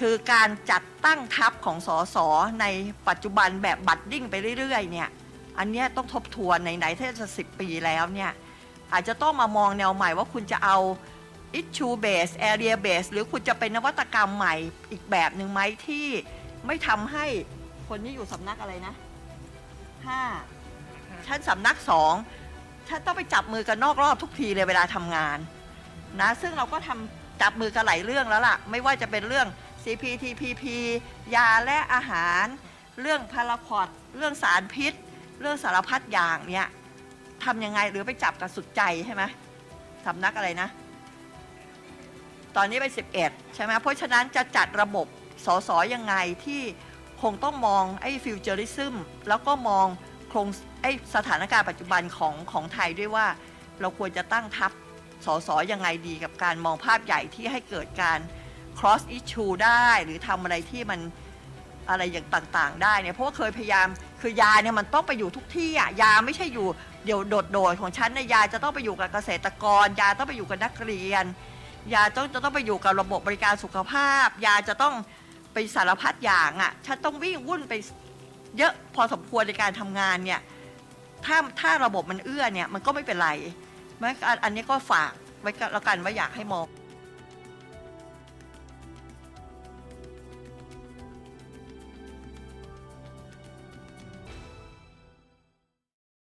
คือการจัดตั้งทัพของสสในปัจจุบันแบบบัดดิ้งไปเรื่อยๆเนี่ยอันเนี้ยต้องทบทวนในไหนๆเทศสิบปีแล้วเนี่ยอาจจะต้องมามองแนวใหม่ว่าคุณจะเอา issue base area base หรือคุณจะเป็นนวัตกรรมใหม่อีกแบบหนึ่งไหมที่ไม่ทำให้คนนี้อยู่สำนักอะไรนะห้าฉันสำนักสองฉันต้องไปจับมือกันนอกรอบทุกทีเลยเวลาทำงานนะซึ่งเราก็ทำจับมือกันหลายเรื่องแล้วล่ะ ไม่ว่าจะเป็นเรื่อง CPTPP ยาและอาหาร เรื่องพาราควอดเรื่องสารพิษ เรื่องสารพัดอย่างเนี่ยทำยังไงหรือไปจับกันสุดใจใช่ไหมสำนักอะไรนะ ตอนนี้ไป 11 ใช่ไหมเพราะฉะนั้นจะจัดระบบสสยังไงที่คงต้องมองไอ้ฟิวเจอริซึมแล้วก็มองโครงไอ้สถานการณ์ปัจจุบันของของไทยด้วยว่า เราควรจะตั้งทัพสสยังไงดีกับการมองภาพใหญ่ที่ให้เกิดการ cross issue ได้หรือทำอะไรที่มันอะไรอย่างต่างๆ ได้เนี่ยเพราะว่าเคยพยายามคือยาเนี่ยมันต้องไปอยู่ทุกที่อะยาไม่ใช่อยู่เดี๋ยวโดดๆของฉันนะยาจะต้องไปอยู่กับเกษตรกร ยาต้องไปอยู่กับนักเรียน ยาต้องจะต้องไปอยู่กับระบบบริการสุขภาพ ยาจะต้องไปสารพัดอย่างอะ่ะฉันต้องวิ่งวุ่นไปเยอะพอสมควรในการทำงานเนี่ยถ้าถ้าระบบมันเอื้อเนี่ยมันก็ไม่เป็นไรไม่อันนี้ก็ฝากไว้แล้วกันว่าอยากให้มอง